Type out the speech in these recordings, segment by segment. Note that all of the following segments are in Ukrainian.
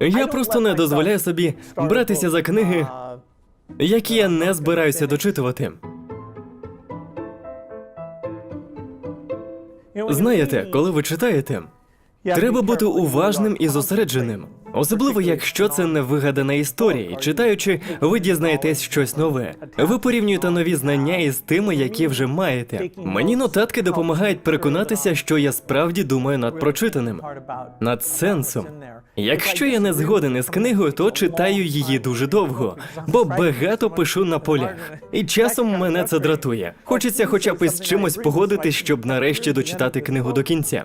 Я просто не дозволяю собі братися за книги, які я не збираюся дочитувати. Знаєте, коли ви читаєте, треба бути уважним і зосередженим. Особливо, якщо це не вигадана історія, читаючи, ви дізнаєтесь щось нове. Ви порівнюєте нові знання із тими, які вже маєте. Мені нотатки допомагають переконатися, що я справді думаю над прочитаним, над сенсом. Якщо я не згоден із книгою, то читаю її дуже довго, бо багато пишу на полях. І часом мене це дратує. Хочеться хоча б із чимось погодитись, щоб нарешті дочитати книгу до кінця.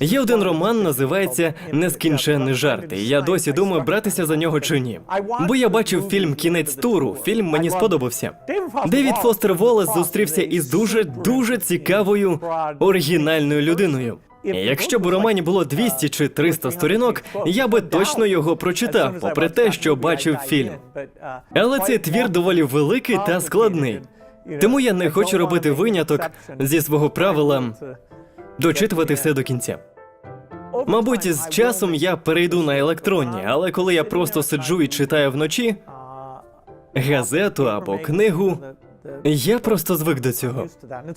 Є один роман, називається Нескінченний жарт. Я досі думаю, братися за нього чи ні. Бо я бачив фільм Кінець туру. Фільм мені сподобався. Девід Фостер Волес зустрівся із дуже дуже цікавою оригінальною людиною. Якщо б у романі було 200 чи 300 сторінок, я би точно його прочитав, попри те, що бачив фільм. Але цей твір доволі великий та складний. Тому я не хочу робити виняток зі свого правила дочитувати все до кінця. Мабуть, з часом я перейду на електронні, але коли я просто сиджу і читаю вночі газету або книгу, я просто звик до цього.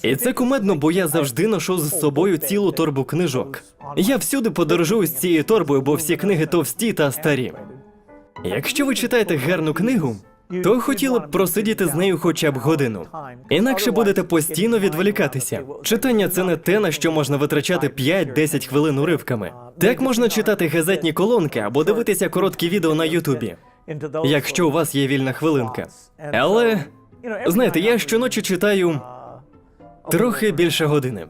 І це кумедно, бо я завжди ношу з собою цілу торбу книжок. Я всюди подорожую з цією торбою, бо всі книги товсті та старі. Якщо ви читаєте гарну книгу, то хотіли б просидіти з нею хоча б годину. Інакше будете постійно відволікатися. Читання це не те, на що можна витрачати 5-10 хвилин уривками. Так можна читати газетні колонки або дивитися короткі відео на Ютубі, якщо у вас є вільна хвилинка. Але знаєте, я щоночі читаю трохи більше години.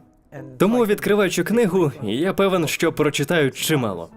Тому, відкриваючи книгу, я певен, що прочитаю чимало.